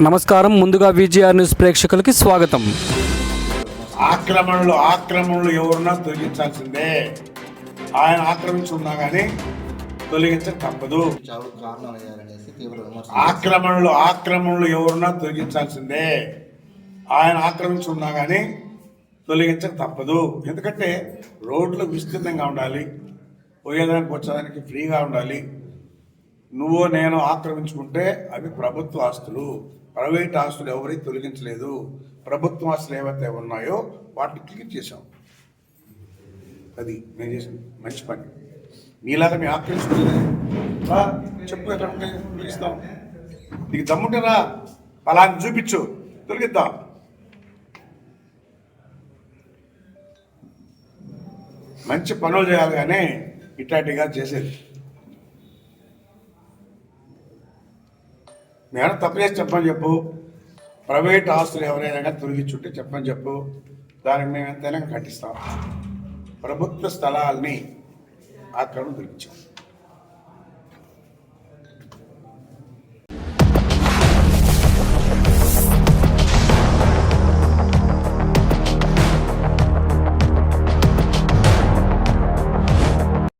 నమస్కారం. ముందుగా VGR news ప్రేక్షకులకి స్వాగతం. ఆక్రమణలు ఆక్రమణలు ఎవరున్నా తొలగించాల్సిందే. ఆయన ఆక్రమించున్నా కానీ తొలగించక తప్పదు. చావుకు కారణం అయ్యారనేసి తీవ్ర విమర్శ ఆక్రమణలు ఆక్రమణలు ఎవరున్నా తొలగించాల్సిందే. ఆయన ఆక్రమించున్నా కానీ తొలగించక తప్పదు. ఎందుకంటే రోడ్లు విస్తృతంగా ఉండాలి. పోయేదానికి వచ్చేదానికి ఫ్రీగా ఉండాలి. నువ్వు నేను ఆక్రమించుకుంటే అవి ప్రభుత్వ ఆస్తులు. ప్రైవేట్ ఆస్తులు ఎవరి తొలగించలేదు. ప్రభుత్వ ఆస్తులు ఏవైతే ఉన్నాయో వాటిని క్లియర్ చేసాం అది నేను చేసిన మంచి పని. మీలాగా మేము ఆక్రమించుకోలేదు చెప్పు ఎక్కడ తొలగిస్తాం నీకు దమ్ముంటే రా అలాని చూపించు తొలగిద్దాం. మంచి పనులు చేయాలి కానీ ఇట్లాంటిగా చేసేది. నేను తప్పు చేసి చెప్పని చెప్పు. ప్రైవేట్ ఆస్తులు ఎవరైనా కానీ తొలగించుంటే చెప్పని చెప్పు. దానికి మేము ఎంతైనా కట్టిస్తాం. ప్రభుత్వ స్థలాల్ని ఆక్రమణ తొలగించాం.